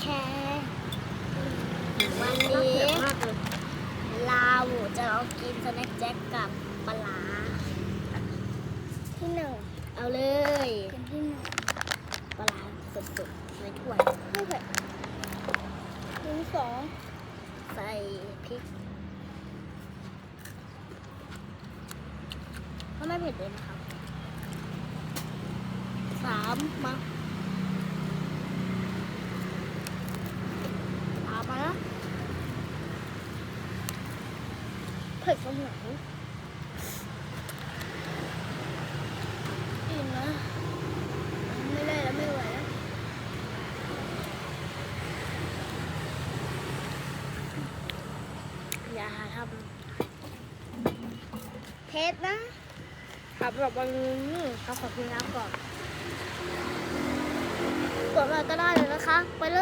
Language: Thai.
แค่วันนี้เกลียดมากเลยเราจะลองกินสแน็คแจ็คกับปลาที่หนึ่งเอาเลยเป็นที่หนึ่งปลาสดๆในถ้วยไม่เผ็ดที่สองใส่พริกก็ไม่เผ็ดเลยนะครับสามมาตามมาแล้ว เผ็ดตรงไหนอิ่มนะไม่ได้แล้วไม่ไหวแล้วอย่าหาทำเผ็ดนะครับแบบวันนี้ขาขอกินน้ำก่อนกดมาก็ได้เลยนะคะ ไปเลย